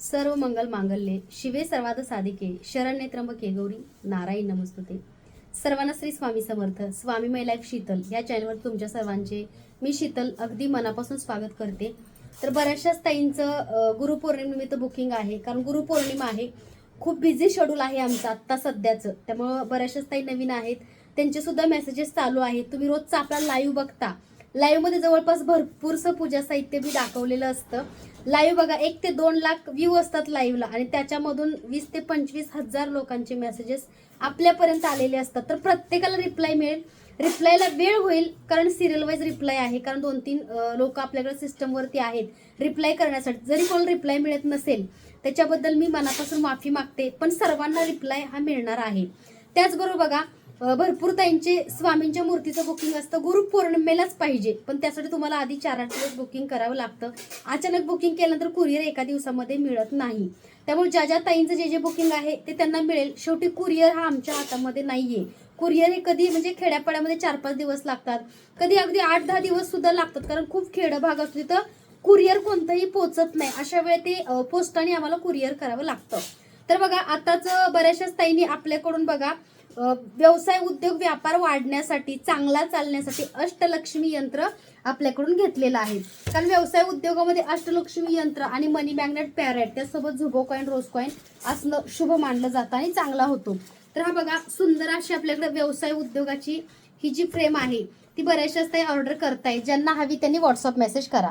सर्व मंगल मांगल्ये. शिवे सर्वाद साधिके. शरण्ये त्र्यंबके गौरी. नारायण नमस्तुते. सर्वांना श्री स्वामी समर्थ. स्वामी महिला एक शीतल. या चॅनलवर तुमच्या सर्वांचे मी शीतल अगदी मनापासून स्वागत करते. तर बऱ्याचशाच ताईंचं गुरुपौर्णिमेनिमित्त बुकिंग आहे. कारण गुरुपौर्णिमा आहे. खूप बिझी शेड्यूल आहे आमचं आत्ता सध्याचं. त्यामुळं बऱ्याचशाच ताई नवीन आहेत. त्यांचेसुद्धा मेसेजेस चालू आहेत. तुम्ही रोजचा आपला लाईव्ह बघता. लाईव्हमध्ये जवळपास भरपूरसं पूजा साहित्य बी दाखवलेलं असतं. लाईव्ह बघा एक ते दोन लाख व्ह्यू असतात लाईव्हला आणि त्याच्यामधून वीस ते पंचवीस हजार लोकांचे मेसेजेस आपल्यापर्यंत आलेले असतात. तर प्रत्येकाला रिप्लाय मिळेल. रिप्लायला वेळ होईल कारण सिरियल वाईज रिप्लाय आहे. कारण दोन तीन लोक आपल्याकडे सिस्टमवरती आहेत. रिप्लाय करण्यासाठी. जरी कोण रिप्लाय मिळत नसेल त्याच्याबद्दल मी मनापासून माफी मागते. पण सर्वांना रिप्लाय हा मिळणार आहे. त्याचबरोबर बघा भरपूर ताईंचे स्वामींच्या मूर्तीचं बुकिंग असतं. गुरु पौर्णिमेलाच पाहिजे. पण त्यासाठी तुम्हाला आधी चार आठ दिवस बुकिंग करावं लागतं. अचानक बुकिंग केल्यानंतर कुरिअर एका दिवसामध्ये मिळत नाही. त्यामुळे ज्या ज्या ताईंचं जे जे बुकिंग आहे ते त्यांना मिळेल. शेवटी कुरिअर हा आमच्या हातामध्ये नाहीये. कुरिअर हे कधी म्हणजे खेड्यापाड्यामध्ये चार पाच दिवस लागतात. कधी अगदी आठ दहा दिवस सुद्धा लागतात. कारण खूप खेडं भाग असतो तिथं. कुरिअर कोणतंही पोचत नाही. अशा वेळी ते पोस्टाने आम्हाला कुरिअर करावं लागतं. तर बघा आताच बऱ्याचशाच ताईंनी आपल्याकडून बघा व्यवसाय उद्योग व्यापार वाढण्यासाठी चांगला चालण्यासाठी अष्टलक्ष्मी यंत्र आपल्याकडून घेतलेलं आहे. कारण व्यवसाय उद्योगामध्ये अष्टलक्ष्मी यंत्र आणि मनी मॅग्नेट पॅरेट त्यासोबत झुबो कॉईन रोज कॉईन असणं शुभ मानलं जातं आणि चांगला होतो. तर हा बघा सुंदर अशी आपल्याकडे व्यवसाय उद्योगाची ही जी फ्रेम आहे ती बऱ्याचशाच काही ऑर्डर करताय. ज्यांना हवी त्यांनी व्हॉट्सअप मेसेज करा.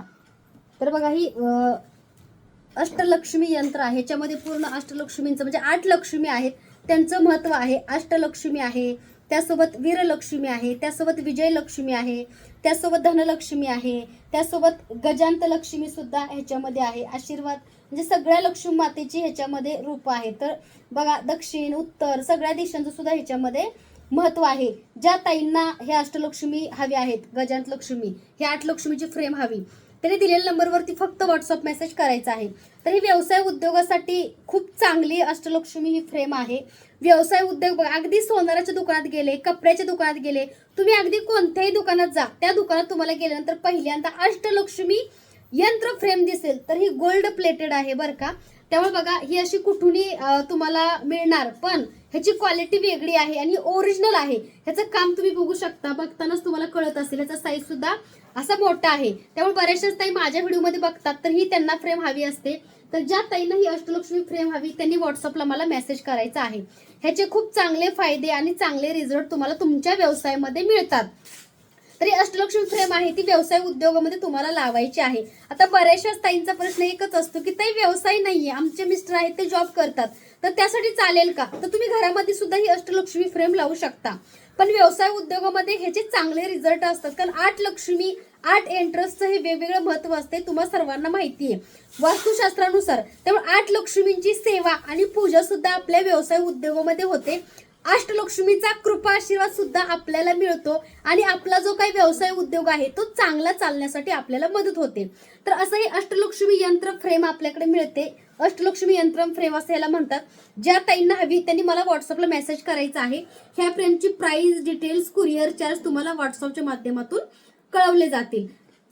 तर बघा ही अष्टलक्ष्मी यंत्र आहे. ह्याच्यामध्ये पूर्ण अष्टलक्ष्मींचं म्हणजे आठ लक्ष्मी आहेत. त्यांचं महत्त्व आहे. अष्टलक्ष्मी आहे. त्यासोबत वीरलक्ष्मी आहे. त्यासोबत विजयलक्ष्मी आहे. त्यासोबत धनलक्ष्मी आहे. त्यासोबत गजांत सुद्धा ह्याच्यामध्ये आहे. आशीर्वाद म्हणजे सगळ्या लक्ष्मी मातेची ह्याच्यामध्ये रूप आहे. तर बघा दक्षिण उत्तर सगळ्या दिशांचं सुद्धा ह्याच्यामध्ये महत्त्व आहे. ज्या ताईंना हे अष्टलक्ष्मी हवी आहेत गजांत लक्ष्मी हे आठ लक्ष्मीची फ्रेम हवी. त्यांनी दिलेल्या नंबरवरती फक्त व्हॉट्सअप मेसेज करायचा आहे. तर ही व्यवसाय उद्योगासाठी खूप चांगली अष्टलक्ष्मी ही फ्रेम आहे. व्यवसाय उद्योग बघा अगदी सोनाराच्या दुकानात गेले कपड्याच्या दुकानात गेले तुम्ही अगदी कोणत्याही दुकानात जा. त्या दुकानात तुम्हाला गेल्यानंतर पहिल्यांदा अष्टलक्ष्मी यंत्र फ्रेम दिसेल. तर ही गोल्ड प्लेटेड आहे बरं का. त्यामुळे बघा ही अशी कुठूनही तुम्हाला मिळणार. पण ह्याची क्वालिटी वेगळी आहे आणि ओरिजिनल आहे. ह्याचं काम तुम्ही बघू शकता. बघतानाच तुम्हाला कळत असेल. ह्याचा साईज सुद्धा असा मोठा आहे. त्यामुळे बऱ्याचशाच ताई माझ्या व्हिडिओमध्ये बघतात तर ही त्यांना फ्रेम हवी असते. तर ज्या ताईंना ही अष्टलक्ष्मी फ्रेम हवी त्यांनी व्हॉट्सअपला मला मेसेज करायचा आहे. ह्याचे खूप चांगले फायदे आणि चांगले रिझल्ट तुम्हाला तुमच्या व्यवसायामध्ये मिळतात. तरी अष्टलक्ष्मी फ्रेम आहे ती व्यवसाय उद्योगामध्ये तुम्हाला लावायची आहे. आता बऱ्याचशाच ताईंचा प्रश्न एकच असतो की ताई व्यवसाय नाहीये. आमचे मिस्टर आहेत ते जॉब करतात. तर त्यासाठी चालेल का? तर तुम्ही घरामध्ये सुद्धा ही अष्टलक्ष्मी फ्रेम लावू शकता. पण व्यवसाय उद्योगामध्ये ह्याचे चांगले रिझल्ट असतात. कारण आठ लक्ष्मी आठ एंट्रन्सचं हे वेगवेगळं महत्त्व असते तुम्हाला सर्वांना माहिती आहे. वास्तुशास्त्रानुसार त्यामुळे आठ लक्ष्मींची सेवा आणि पूजा सुद्धा आपल्या व्यवसाय उद्योगामध्ये होते. अष्टलक्ष्मीचा कृपा आशीर्वाद सुद्धा आपल्याला मिळतो आणि आपला जो काही व्यवसाय उद्योग आहे तो चांगला चालण्यासाठी आपल्याला मदत होते. तर असं हे अष्टलक्ष्मी यंत्र फ्रेम आपल्याकडे मिळते. अष्टलक्ष्मी यंत्रम फ्रेम असं याला म्हणतात. ज्या ताईंना हवी त्यांनी मला व्हॉट्सअपला मेसेज करायचा आहे. ह्या फ्रेमची प्राइस डिटेल्स कुरिअर चार्ज तुम्हाला व्हॉट्सअपच्या माध्यमातून कळवले जातील.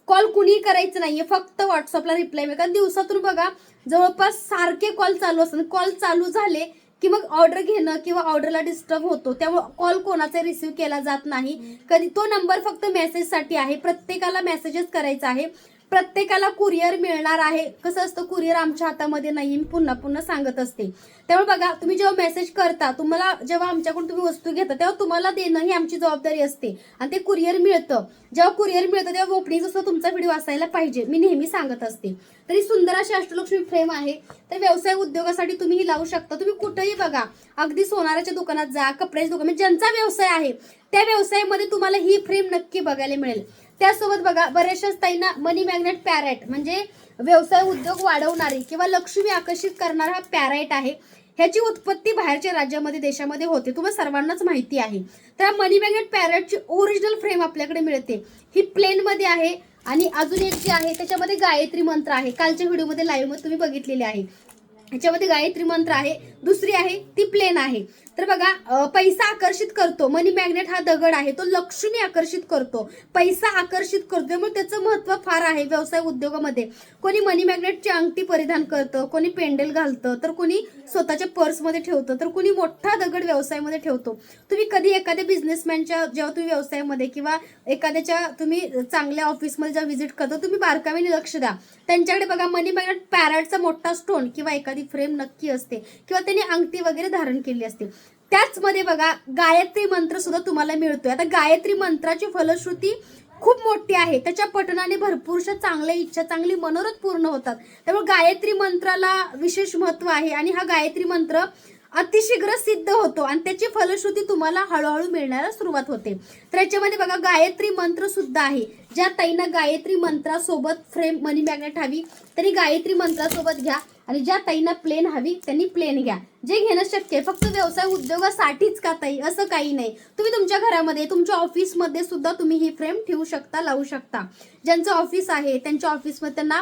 कॉल कुणीही करायचं नाहीये फक्त व्हॉट्सअपला रिप्लाय कारण दिवसातून बघा जवळपास सारखे कॉल चालू असतात. कॉल चालू झाले की मग ऑर्डर घेणं किंवा ऑर्डरला डिस्टर्ब होतो. त्यामुळे कॉल कोणाचा रिसिव्ह केला जात नाही. कधी तो नंबर फक्त मेसेजसाठी आहे. प्रत्येकाला मेसेजेस करायचा आहे. प्रत्येकाला कुरिअर मिळणार आहे. कसं असतं कुरिअर आमच्या हातामध्ये नाही मी पुन्हा पुन्हा सांगत असते. त्यामुळे बघा तुम्ही जेव्हा मेसेज करता तुम्हाला जेव्हा आमच्याकडून तुम्ही वस्तू घेता तेव्हा तुम्हाला देणं ही आमची जबाबदारी असते. आणि ते कुरिअर मिळतं. जेव्हा कुरिअर मिळतं तेव्हा ओपनिंग सुद्धा तुमचा व्हिडिओ असायला पाहिजे. मी नेहमी सांगत असते. तरी सुंदर अशी अष्टलक्ष्मी फ्रेम आहे. तर व्यवसाय उद्योगासाठी तुम्ही ही लावू शकता. तुम्ही कुठेही बघा अगदी सोनाराच्या दुकानात जा कपड्याच्या दुकानात म्हणजे ज्यांचा व्यवसाय आहे त्या व्यवसायामध्ये तुम्हाला ही फ्रेम नक्की बघायला मिळेल. त्यासोबत बघा बऱ्याचशाच ताईंना मनी मॅग्नेट पॅरेट म्हणजे व्यवसाय उद्योग वाढवणारी किंवा लक्ष्मी आकर्षित करणारा हा पॅराईट आहे. ह्याची उत्पत्ती बाहेरच्या राज्यामध्ये देशामध्ये होते. तुम्हाला सर्वांनाच माहिती आहे. तर मनी मॅग्नेट पॅरेटची ओरिजिनल फ्रेम आपल्याकडे मिळते. ही प्लेनमध्ये आहे आणि अजून एक जी आहे त्याच्यामध्ये गायत्री मंत्र आहे. कालच्या व्हिडिओमध्ये लाईव्हमध्ये तुम्ही बघितलेले आहे. ह्याच्यामध्ये गायत्री मंत्र आहे. दुसरी आहे ती प्लेन आहे. तर बघा पैसा आकर्षित करतो. मनी मॅग्नेट हा दगड आहे तो लक्ष्मी आकर्षित करतो. पैसा आकर्षित करतो त्यामुळे त्याचं महत्त्व फार आहे व्यवसाय उद्योगामध्ये. कोणी मनी मॅग्नेटची अंगठी परिधान करतं कोणी पेंडेल घालतं तर कोणी स्वतःच्या पर्समध्ये ठेवतं तर कोणी मोठा दगड व्यवसायामध्ये ठेवतो. तुम्ही कधी एखाद्या बिझनेसमॅनच्या जेव्हा तुम्ही व्यवसायामध्ये किंवा एखाद्याच्या तुम्ही चांगल्या ऑफिसमध्ये जेव्हा व्हिजिट करता तुम्ही बारकावीने लक्ष द्या. त्यांच्याकडे बघा मनी मॅग्नेट पॅरटचा मोठा स्टोन किंवा एखादी फ्रेम नक्की असते किंवा त्यांनी अंगठी वगैरे धारण केली असते. त्याचमध्ये बघा गायत्री मंत्र सुद्धा तुम्हाला मिळतोय. आता गायत्री मंत्राची फलश्रुती खूप मोठी आहे. त्याच्या पठणाने भरपूरशा चांगल्या इच्छा चांगली मनोरथ पूर्ण होतात. त्यामुळे गायत्री मंत्राला विशेष महत्त्व आहे आणि हा गायत्री मंत्र अतिशीघ्र सिद्ध होतो आणि त्याची फलश्रुती तुम्हाला हळूहळू मिळण्याला सुरुवात होते. तर याच्यामध्ये बघा गायत्री मंत्र सुद्धा आहे. ज्या ताईंना गायत्री मंत्रासोबत फ्रेम मनी मॅग्नेट हवी त्यांनी गायत्री मंत्रासोबत घ्या आणि ज्या ताईंना प्लेन हवी त्यांनी प्लेन घ्या. जे घेणं शक्य आहे फक्त व्यवसाय उद्योगासाठीच का ताई? असं काही नाही. तुम्ही तुमच्या घरामध्ये तुमच्या ऑफिसमध्ये सुद्धा तुम्ही ही फ्रेम ठेवू शकता लावू शकता. ज्यांचं ऑफिस आहे त्यांच्या ऑफिसमध्ये त्यांना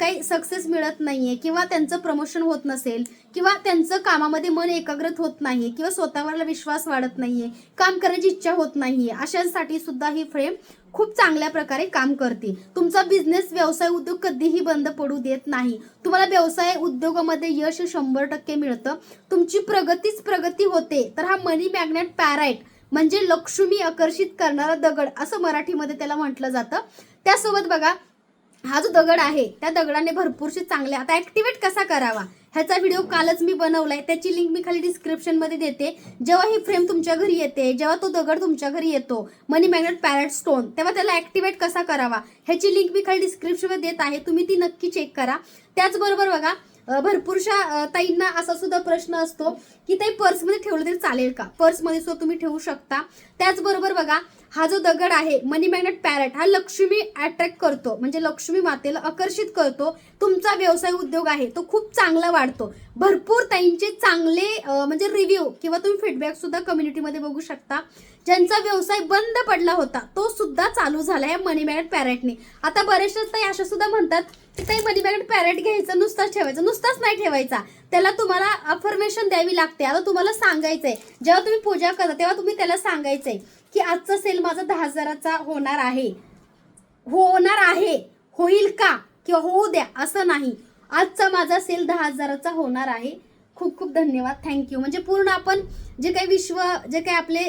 काही सक्सेस मिळत नाहीये किंवा त्यांचं प्रमोशन होत नसेल किंवा त्यांचं कामामध्ये मन एकाग्रत होत नाही किंवा स्वतःवरला विश्वास वाढत नाहीये काम करायची इच्छा होत नाहीये अशांसाठी सुद्धा ही फ्रेम खूप चांगल्या प्रकारे काम करते तुमचा बिझनेस व्यवसाय उद्योग कधीही बंद पडू देत नाही. तुम्हाला व्यवसाय उद्योगामध्ये यश शंभर टक्के मिळतं. तुमची प्रगतीच प्रगती होते. तर हा मनी मॅग्नेट पॅराईट म्हणजे लक्ष्मी आकर्षित करणारा दगड असं मराठीमध्ये त्याला म्हटलं जातं. त्यासोबत बघा हा जो दगड आहे त्या दगडाने भरपूरशी चांगले आता ऍक्टिवेट कसा करावा? ह्याचा व्हिडिओ कालच मी बनवलाय. त्याची लिंक मी खाली डिस्क्रिप्शनमध्ये देते. जेव्हा ही फ्रेम तुमच्या घरी येते जेव्हा तो दगड तुमच्या घरी येतो मनी मॅग्नेट पॅरेट स्टोन तेव्हा त्याला ॲक्टिवेट कसा करावा? ह्याची लिंक मी खाली डिस्क्रिप्शनमध्ये देत आहे. तुम्ही ती नक्की चेक करा. त्याचबरोबर बघा भरपूरशा ताईंना असा सुद्धा प्रश्न असतो की ते पर्समध्ये ठेवलं तरी चालेल का? पर्समध्ये सुद्धा तुम्ही ठेवू शकता. त्याचबरोबर बघा हा जो दगड आहे मनी मॅग्नेट पॅरट हा लक्ष्मी अट्रॅक्ट करतो. म्हणजे लक्ष्मी मातेला आकर्षित करतो. तुमचा व्यवसाय उद्योग आहे तो खूप चांगला वाढतो. भरपूर ताईंचे चांगले म्हणजे रिव्ह्यू किंवा तुम्ही फीडबॅक सुद्धा कम्युनिटीमध्ये बघू शकता. ज्यांचा व्यवसाय बंद पडला होता तो सुद्धा चालू झाला या मनी मॅग्नेट पॅरेटने आता बरेचशा ताई अशा सुद्धा म्हणतात की ते मनी मॅग्नेट पॅरेट घ्यायचं नुसताच ठेवायचं नुसताच नाही ठेवायचा. त्याला तुम्हाला अफर्मेशन द्यावी लागते. आता तुम्हाला सांगायचंय. जेव्हा तुम्ही पूजा करता तेव्हा तुम्ही त्याला सांगायचंय. की आजचा सेल माझा दहा हजाराचा होणार आहे. होणार आहे. होईल का? किंवा होऊ द्या असं नाही. आजचा माझा सेल दहा हजाराचा होणार आहे. खूप खूप धन्यवाद. थँक्यू म्हणजे पूर्ण आपण जे काही विश्व जे काही आपले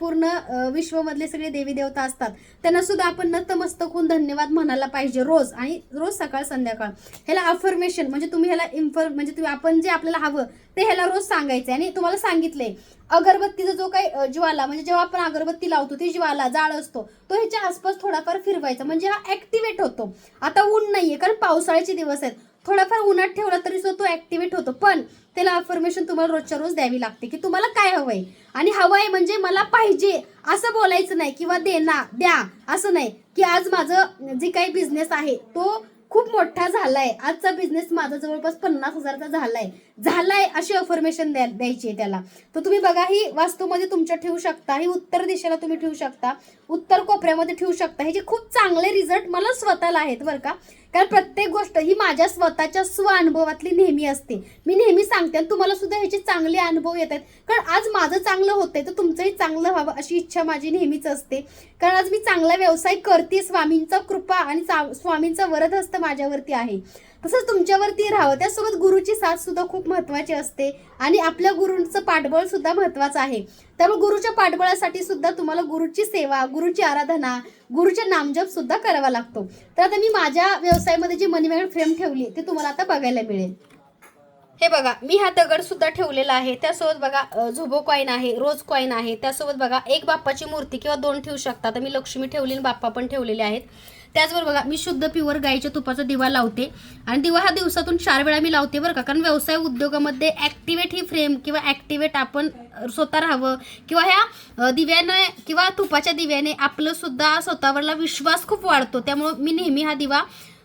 पूर्ण विश्वमधले सगळे देवी देवता असतात त्यांना सुद्धा आपण नतमस्तक होऊन धन्यवाद म्हणायला पाहिजे रोज आणि रोज सकाळ संध्याकाळ. ह्याला अफर्मेशन म्हणजे तुम्ही ह्याला इन्फॉर्म म्हणजे तुम्ही आपण जे आपल्याला हवं ते ह्याला रोज सांगायचं आणि तुम्हाला सांगितलंय अगरबत्तीचा जो काही ज्वाला म्हणजे जेव्हा आपण अगरबत्ती लावतो ती ज्वाला जाळ असतो तो ह्याच्या आसपास थोडाफार फिरवायचा. म्हणजे हा ऍक्टिव्हेट होतो. आता ऊन नाहीये कारण पावसाळ्याचे दिवस आहेत. थोडाफार उन्हात ठेवला तरी सुद्धा तो ऍक्टिवेट होतो. पण त्याला अफर्मेशन तुम्हाला रोजच्या रोज द्यावी लागते की तुम्हाला काय हवं आहे आणि हवं आहे म्हणजे मला पाहिजे असं बोलायचं नाही किंवा देना द्या असं नाही की आज माझं जे काही बिझनेस आहे तो खूप मोठा झालाय. आजचा बिझनेस माझा जवळपास पन्नास हजारचा झालाय. झालाय अशी अफर्मेशन द्या द्यायची आहे त्याला. तर तुम्ही बघा ही वास्तूमध्ये तुमच्या ठेवू शकता ही उत्तर दिशेला तुम्ही ठेवू शकता उत्तर कोपऱ्यामध्ये ठेवू शकता. हे जे खूप चांगले रिझल्ट मला स्वतःला आहेत बरं का. कारण प्रत्येक गोष्ट ही माझ्या स्वतःच्या स्व अनुभवातली नेहमी असते. मी नेहमी सांगते आणि तुम्हाला सुद्धा ह्याचे चांगले अनुभव येत आहेत. कारण आज माझं चांगलं होतंय तर तुमचंही चांगलं व्हावं अशी इच्छा माझी नेहमीच असते. कारण आज मी चांगला व्यवसाय करते स्वामींचा कृपा आणि स्वामींचा स्वामींचा वरदहस्त माझ्यावरती आहे. तसंच तुमच्यावरती राहावं. त्यासोबत गुरुची साथ सुद्धा खूप महत्वाची असते. आणि आपल्या गुरूंचं पाठबळ सुद्धा महत्वाचं आहे. त्यामुळे गुरुच्या पाठबळासाठी सुद्धा तुम्हाला गुरुची सेवा गुरुची आराधना गुरुच्या नामजप सुद्धा करावा लागतो. तर आता मी माझ्या व्यवसायामध्ये जी मनी फ्रेम ठेवली ती तुम्हाला आता बघायला मिळेल. हे बघा मी हा दगड सुद्धा ठेवलेला आहे. त्यासोबत बघा झोबो झुबो कॉईन आहे रोज कॉईन आहे. त्यासोबत बघा एक बाप्पाची मूर्ती किंवा दोन ठेवू शकता. तर मी लक्ष्मी ठेवली आणि बाप्पा पण ठेवलेले आहेत. त्याचबरोबर बघा मी शुद्ध प्युअर गाईच्या तुपाचा दिवा लावते. आणि दिवा हा दिवसातून चार वेळा मी लावते बरं का. कारण व्यवसाय उद्योगामध्ये ऍक्टिवेट ही फ्रेम किंवा ऍक्टिवेट आपण स्वतः राहावं किंवा ह्या दिव्याने किंवा तुपाच्या दिव्याने आपलं सुद्धा स्वतःवरला विश्वास खूप वाढतो. त्यामुळं मी नेहमी हा दिवा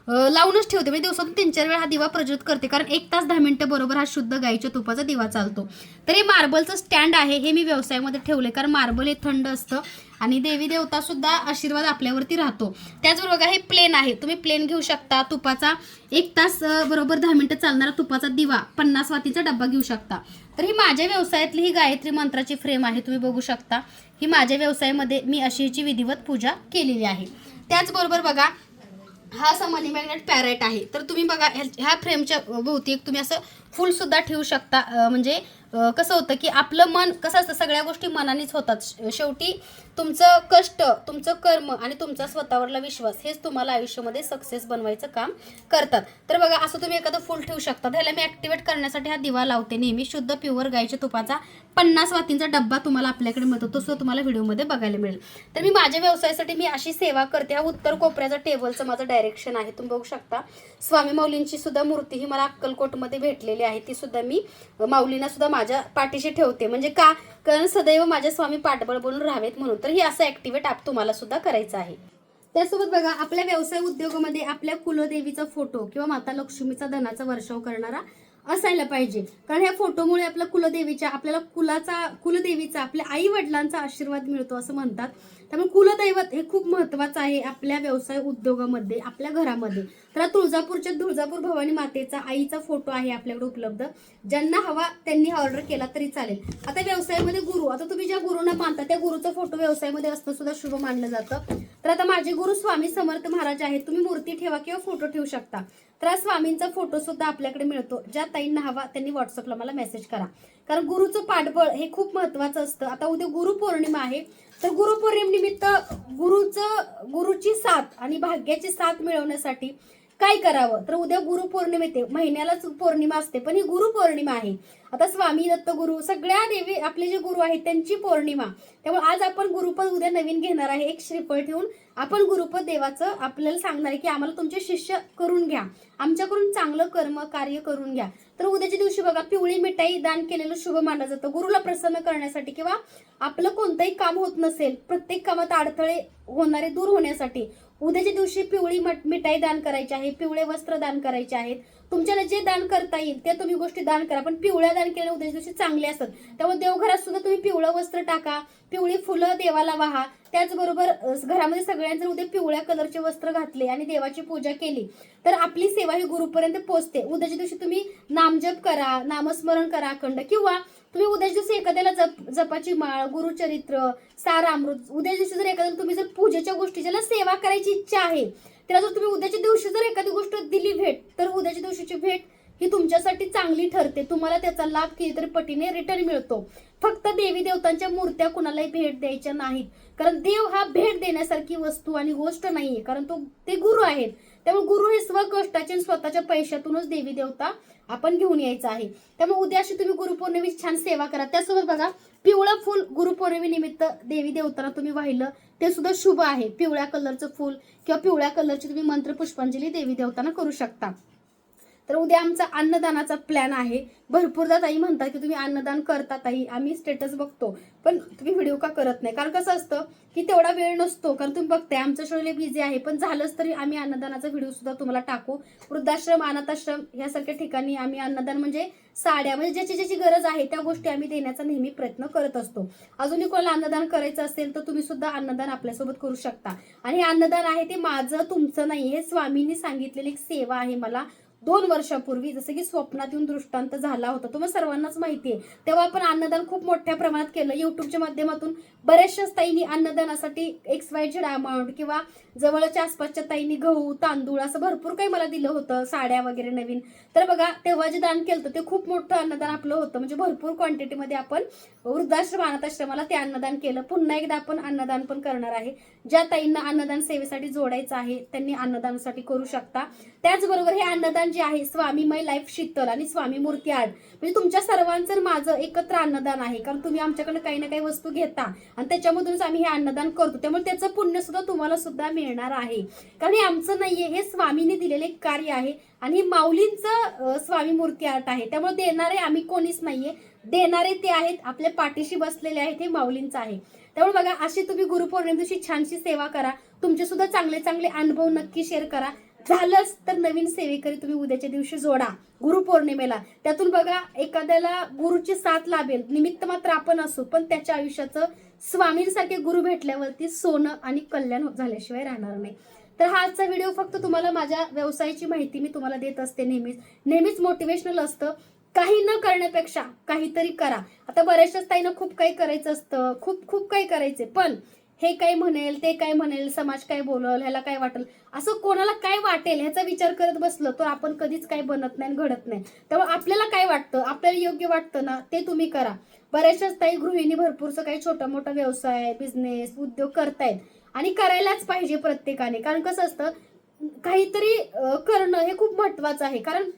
लावूनच ठेवते. म्हणजे दिवसातून तीन चार वेळा हा दिवा प्रज्वलित करते. कारण एक तास दहा मिनिटं बरोबर हा शुद्ध गाईच्या तुपाचा दिवा चालतो. तर हे मार्बलचं स्टँड आहे हे मी व्यवसायामध्ये ठेवले कारण मार्बल हे थंड असतं आणि देवी देवता सुद्धा आशीर्वाद आपल्यावरती राहतो. त्याचबरोबर बघा हे प्लेन आहे. तुम्ही प्लेन घेऊ शकता. तुपाचा एक तास बरोबर दहा मिनिटं चालणारा तुपाचा दिवा पन्नास वातीचा डब्बा घेऊ शकता. तर ही माझ्या व्यवसायातली ही गायत्री मंत्राची फ्रेम आहे. तुम्ही बघू शकता. ही माझ्या व्यवसायामध्ये मी अशी हिची विधिवत पूजा केलेली आहे. त्याचबरोबर बघा हा असा मनी मॅग्नेट पॅरेट आहे. तर तुम्ही बघा ह्या- ह्या फ्रेमच्या भोवती एक तुम्ही असं फुल सुद्धा ठेवू शकता. म्हणजे कसं होतं की आपलं मन कसं असतं सगळ्या गोष्टी मनानेच होतात. शेवटी तुमचं कष्ट तुमचं कर्म आणि तुमचा स्वतःवरला विश्वास हेच तुम्हाला आयुष्यामध्ये सक्सेस बनवायचं काम करतात. तर बघा असं तुम्ही एखादं फुल ठेवू शकता. ह्याला मी ॲक्टिवेट करण्यासाठी हा दिवा लावते नेहमी. शुद्ध प्युअर गायच्या तुपाचा पन्नास वातींचा डब्बा तुम्हाला आपल्याकडे मिळतो. तो सुद्धा तुम्हाला व्हिडिओमध्ये बघायला मिळेल. तर मी माझ्या व्यवसायासाठी मी अशी सेवा करते. हा उत्तर कोपऱ्याचा टेबलचं माझं डायरेक्शन आहे. तुम्ही बघू शकता. स्वामी माऊलींची सुद्धा मूर्ती ही मला अक्कलकोटमध्ये भेटलेली आहे ती सुद्धा मी माऊलींना सुद्धा माझ्या पाठीशी ठेवते. म्हणजे का? कारण सदैव माझे स्वामी पाठबळ बनून राहावेत म्हणून. तर ही असं ऍक्टिवेट आप तुम्हाला सुद्धा करायचं आहे. त्यासोबत बघा आपल्या व्यवसाय उद्योगामध्ये आपल्या कुलदेवीचा फोटो किंवा माता लक्ष्मीचा धनाचा वर्षाव करणारा असायला पाहिजे. कारण ह्या फोटोमुळे आपल्या कुलदेवीच्या आपल्याला कुलाचा कुलदेवीचा आपल्या आई वडिलांचा आशीर्वाद मिळतो असं म्हणतात. त्यामुळे कुलदैवत हे खूप महत्वाचं आहे आपल्या व्यवसाय उद्योगामध्ये आपल्या घरामध्ये. तर तुळजापूरच्या तुळजापूर भवानी मातेचा आईचा फोटो आहे आपल्याकडे उपलब्ध. ज्यांना हवा त्यांनी हा ऑर्डर केला तरी चालेल. आता व्यवसायामध्ये गुरु आता तुम्ही ज्या गुरुंना मानता त्या गुरुचा फोटो व्यवसायामध्ये असणं सुद्धा शुभ मानलं जातं. तर आता माझे गुरु स्वामी समर्थ महाराज आहेत तुम्ही मूर्ती ठेवा किंवा फोटो ठेवू शकता. तर हा स्वामींचा फोटो सुद्धा आपल्याकडे मिळतो. ज्या ताईंना हवा त्यांनी व्हॉट्सअपला मला मेसेज करा. कारण गुरुचं पाठबळ हे खूप महत्वाचं असतं. आता उद्या गुरुपौर्णिमा आहे. तर गुरुपौर्णिमेनिमित्त गुरुचं गुरुची साथ आणि भाग्याची साथ मिळवण्यासाठी काय करावं? तर उद्या गुरुपौर्णिमा येते महिन्यालाच पौर्णिमा असते पण ही गुरुपौर्णिमा आहे. आता स्वामी दत्त गुरु सगळ्या देवी आपले जे गुरु आहेत त्यांची पौर्णिमा. त्यामुळे आज आपण गुरुपद उद्या नवीन घेणार आहे एक श्रीफळ ठेवून. आपण गुरुपद देवाचं आपल्याला सांगणार आहे की आम्हाला तुमचे शिष्य करून घ्या. आमच्याकडून चांगलं कर्म कार्य करून घ्या. तर उद्याच्या दिवशी बघा पिवळी मिठाई दान केलेलं शुभ मानलं जातं. गुरुला प्रसन्न करण्यासाठी किंवा आपलं कोणतंही काम होत नसेल प्रत्येक कामात अडथळे होणारे दूर होण्यासाठी उद्याच्या दिवशी पिवळी मिठाई दान करायची आहे पिवळे वस्त्र दान करायचे आहेत. तुमच्याला जे दान करता येईल त्या तुम्ही गोष्टी दान करा. पण पिवळ्या दान केल्या उद्याच्या दिवशी चांगले असतात. त्यामुळे देवघरात सुद्धा तुम्ही पिवळं वस्त्र टाका पिवळी फुलं देवाला वाहा. त्याचबरोबर घरामध्ये सगळ्यांनी जर उद्या पिवळ्या कलरचे वस्त्र घातले आणि देवाची पूजा केली. तर आपली सेवा ही गुरुपर्यंत पोहोचते उद्याच्या दिवशी तुम्ही नामजप करा नामस्मरण करा अखंड किंवा तुम्ही उद्याच्या दिवशी एखाद्याला जप जपाची माळ गुरुचरित्र सारामृत उद्या दिवशी जर एखाद्याला तुम्ही जर पूजेच्या गोष्टी ज्याला सेवा करायची इच्छा आहे त्याला जर तुम्ही उद्याच्या दिवशी जर एखादी गोष्ट दिली भेट तर उद्याच्या दिवशीची भेट ही तुमच्यासाठी चांगली ठरते. तुम्हाला त्याचा लाभ कितीतरी पटीने रिटर्न मिळतो. फक्त देवी देवतांच्या मूर्त्या कुणालाही भेट द्यायच्या नाहीत. कारण देव हा भेट देण्यासारखी वस्तू आणि गोष्ट नाहीये. कारण तो ते गुरु आहेत. त्यामुळे गुरु हे स्वकष्टाचे स्वतःच्या पैशातूनच देवी देवता आपण घेऊन यायचं आहे. त्यामुळे उद्या अशी तुम्ही गुरुपौर्णिमेची छान सेवा करा. त्यासोबत बघा पिवळं फुल गुरुपौर्णिमेनिमित्त देवी देवताना तुम्ही वाहिलं ते सुद्धा शुभ आहे. पिवळ्या कलरचं फुल किंवा पिवळ्या कलरची तुम्ही मंत्र पुष्पांजली देवी देवताना करू शकता. तर उद्या आमचा अन्नदानाचा प्लॅन आहे. भरपूरदा ताई म्हणतात की तुम्ही अन्नदान करता ताई. आम्ही स्टेटस बघतो. पण तुम्ही व्हिडिओ का करत नाही? कारण कसं असतं की तेवढा वेळ नसतो. कारण तुम्ही बघताय आमचं शरीर बिझी आहे. पण झालंच तरी आम्ही अन्नदानाचा व्हिडिओ सुद्धा तुम्हाला टाकू. वृद्धाश्रम अनाथाश्रम यासारख्या ठिकाणी आम्ही अन्नदान म्हणजे साड्या म्हणजे ज्याची ज्याची गरज आहे त्या गोष्टी आम्ही देण्याचा नेहमी प्रयत्न करत असतो. अजूनही कोणाला अन्नदान करायचं असेल तर तुम्ही सुद्धा अन्नदान आपल्यासोबत करू शकता. आणि हे अन्नदान आहे ते माझं तुमचं नाही. हे स्वामींनी सांगितलेली एक सेवा आहे मला. दोन वर्षापूर्वी जसं की स्वप्नात येऊन दृष्टांत झाला होता तुम्हाला सर्वांनाच माहिती आहे तेव्हा आपण अन्नदान खूप मोठ्या प्रमाणात केलं. युट्यूबच्या माध्यमातून बऱ्याचशा ताईंनी अन्नदानासाठी एक्स वाय झेड अमाऊंट किंवा जवळच्या आसपासच्या ताईंनी गहू तांदूळ असं भरपूर काही मला दिलं होतं साड्या वगैरे नवीन. तर बघा तेव्हा जे दान केलं होतं ते खूप मोठं अन्नदान आपलं होतं. म्हणजे भरपूर क्वांटिटीमध्ये आपण वृद्धाश्रम अनाथाश्रमाला ते अन्नदान केलं. पुन्हा एकदा आपण अन्नदान पण करणार आहे. ज्या ताईंना अन्नदान सेवेसाठी जोडायचं आहे त्यांनी अन्नदानासाठी करू शकता. त्याचबरोबर हे अन्नदान जे आहे स्वामीमय लाईफ शीतल आणि स्वामी मूर्ती आर्ट म्हणजे तुमच्या सर्वांचं माझं एकत्र अन्नदान आहे कारण तुम्ही आमच्याकडे काही ना काही वस्तू घेता आणि त्याच्यामधूनच आम्ही हे अन्नदान करतो त्यामुळे त्याचं पुण्य सुद्धा तुम्हाला सुद्धा मिळणार आहे. कारण हे आमचं नाहीये हे स्वामीने दिलेले एक कार्य आहे आणि माऊलींचं स्वामी मूर्ती आर्ट आहे. त्यामुळे देणारे आम्ही कोणीच नाहीये. देणारे ते आहेत आपल्या पाठीशी बसलेले आहेत हे माऊलींचं आहे. त्यामुळे बघा अशी तुम्ही गुरुपौर्णिमे दिवशी छानशी सेवा करा. तुमचे सुद्धा चांगले चांगले अनुभव नक्की शेअर करा. झालंच तर नवीन सेवेकरी तुम्ही उद्याच्या दिवशी जोडा. गुरुपौर्णिमेला त्यातून बघा एखाद्याला गुरुची साथ लाभेल. निमित्त मात्र आपण असू पण त्याच्या आयुष्याचं स्वामींसारखे गुरु भेटल्यावरती सोनं आणि कल्याण झाल्याशिवाय राहणार नाही. तर हा आजचा व्हिडिओ फक्त तुम्हाला माझ्या व्यवसायाची माहिती मी तुम्हाला देत असते नेहमीच. नेहमीच मोटिवेशनल असतं. काही न करण्यापेक्षा काहीतरी करा. आता बऱ्याचशाच ताईनं खूप काही करायचं असतं. खूप खूप काही करायचे. पण हे काय म्हणेल ते काय म्हणेल समाज काय बोलल ह्याला काय वाटेल? असं कोणाला काय वाटेल ह्याचा विचार करत बसलं तर आपण कधीच काय बनत नाही आणि घडत नाही. त्यामुळे आपल्याला काय वाटतं? आपल्याला योग्य वाटतं ना ते तुम्ही करा. बऱ्याचशाच ताई गृहिणी भरपूरसं काही छोटा मोठा व्यवसाय बिझनेस उद्योग करतायत. आणि करायलाच पाहिजे प्रत्येकाने. कारण कसं असतं काहीतरी करणं हे खूप महत्वाचं आहे. कारण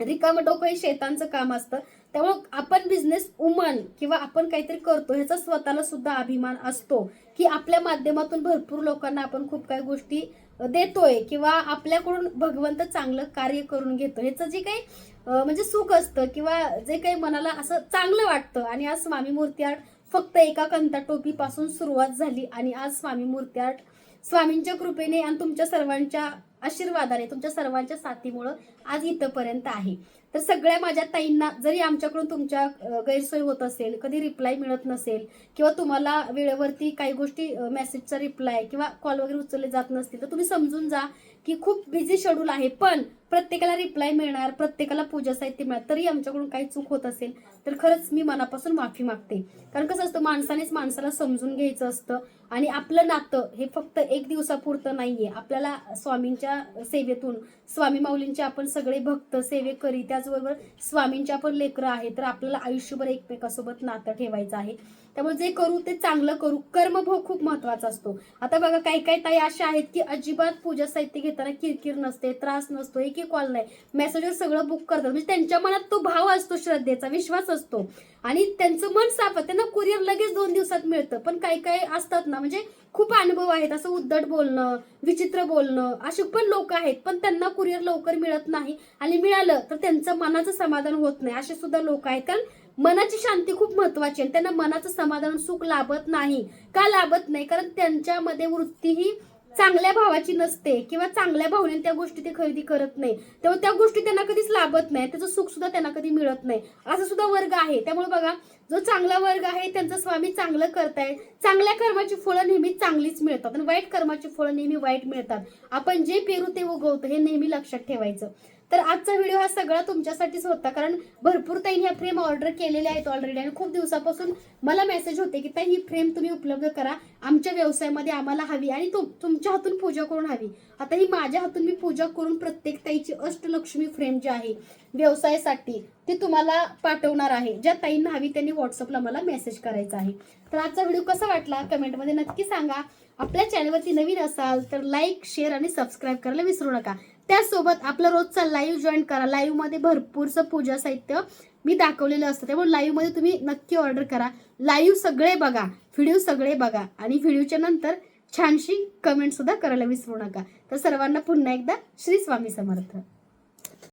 रिकाम डोकं हे शेतांचं काम असतं. त्यामुळं आपण बिझनेस वुमन किंवा आपण काहीतरी करतो ह्याचा स्वतःला सुद्धा अभिमान असतो की आपल्या माध्यमातून भरपूर लोकांना आपण खूप काही गोष्टी देतोय किंवा आपल्याकडून भगवंत चांगलं कार्य करून घेतो. ह्याचं जे काही म्हणजे सुख असतं किंवा जे काही मनाला असं चांगलं वाटतं आणि आज स्वामी मूर्ती आर्ट फक्त एका कंता टोपीपासून सुरुवात झाली आणि आज स्वामी मूर्ती आर्ट स्वामींच्या कृपेने आणि तुमच्या सर्वांच्या आशीर्वादाने तुमच्या सर्वांच्या साथीमुळं आज इथंपर्यंत आहे. तर सगळ्या माझ्या ताईंना जरी आमच्याकडून तुमच्या गैरसोय होत असेल कधी रिप्लाय मिळत नसेल किंवा तुम्हाला वेळेवरती काही गोष्टी मेसेजचा रिप्लाय किंवा कॉल वगैरे उचलले जात नसतील तर तुम्ही समजून जा की खूप बिझी शेड्यूल आहे. पण प्रत्येकाला रिप्लाय मिळणार प्रत्येकाला पूजा साहित्य मिळणार तरी आमच्याकडून काही चूक होत असेल तर खरंच मी मनापासून माफी मागते. कारण कसं असतं माणसानेच माणसाला समजून घ्यायचं असतं आणि आपलं नातं हे फक्त एक दिवसापुरतं नाहीये. आपल्याला स्वामींच्या सेवेतून स्वामी माऊलींचे आपण सगळे भक्त सेवेकरी त्याचबरोबर स्वामींच्या पण लेकरं आहे तर आपल्याला आयुष्यभर एकमेकासोबत नातं ठेवायचं आहे. त्यामुळे जे करू ते चांगलं करू. कर्मभोग खूप महत्त्वाचा असतो. आता बघा काही काही ताई अशा आहेत की अजिबात पूजा साहित्य घेताना किरकिर नसते त्रास नसतो एक कॉल नाही. मेसेजवर सगळं बुक करतात. म्हणजे त्यांच्या मनात तो भाव असतो श्रद्धेचा विश्वास असतो. आणि त्यांचं मन साफ त्यांना कुरिअर लगेच दोन दिवसात मिळतं. पण काही काही असतात ना म्हणजे खूप अनुभव आहेत. असं उद्धट बोलणं विचित्र बोलणं असे पण लोक आहेत. पण त्यांना कुरिअर लवकर मिळत नाही आणि मिळालं तर त्यांचं मनाचं समाधान होत नाही. असे सुद्धा लोक आहेत. कारण मनाची शांती खूप महत्वाची आहे त्यांना मनाचं समाधान सुख लाभत नाही. का लाभत नाही? कारण त्यांच्यामध्ये वृत्ती ही चांगल्या भावाची नसते किंवा चांगल्या भावने त्या गोष्टी ते खरेदी करत नाही तेव्हा त्या गोष्टी त्यांना कधीच लाभत नाही त्याचं सुख सुद्धा त्यांना कधी मिळत नाही. असा सुद्धा वर्ग आहे. त्यामुळे बघा जो चांगला वर्ग आहे त्यांचं स्वामी चांगलं करताय चांगल्या कर्माची फळं नेहमी चांगलीच मिळतात. आणि वाईट कर्माची फळं नेहमी वाईट मिळतात. आपण जे पेरू ते उगवतो हे नेहमी लक्षात ठेवायचं. तर आजचा व्हिडिओ हा सगळा तुमच्यासाठीच होता कारण भरपूर ताईने ह्या फ्रेम ऑर्डर केलेल्या आहेत ऑलरेडी आणि खूप दिवसापासून मला मेसेज होते की ताई ही फ्रेम तुम्ही उपलब्ध करा. आमच्या व्यवसायामध्ये आम्हाला हवी आणि तुम तुमच्या हातून पूजा करून हवी. आता ही माझ्या हातून मी पूजा करून प्रत्येक ताईची अष्टलक्ष्मी फ्रेम जी आहे व्यवसायासाठी ती तुम्हाला पाठवणार आहे. ज्या ताईंना हवी त्यांनी व्हॉट्सअपला मला मेसेज करायचा आहे. तर आजचा व्हिडिओ कसा वाटला? कमेंटमध्ये नक्की सांगा. आपल्या चॅनलवरती नवीन असाल तर लाईक शेअर आणि सबस्क्राईब करायला विसरू नका. त्याचसोबत आपला रोजचा लाईव्ह जॉईन करा. लाईव्हमध्ये भरपूरचं पूजा साहित्य मी दाखवलेलं असतं. त्यामुळे लाईव्हमध्ये तुम्ही नक्की ऑर्डर करा. लाईव्ह सगळे बघा. व्हिडिओ सगळे बघा. आणि व्हिडिओच्या नंतर छानशी कमेंटसुद्धा करायला विसरू नका. तर सर्वांना पुन्हा एकदा श्री स्वामी समर्थ.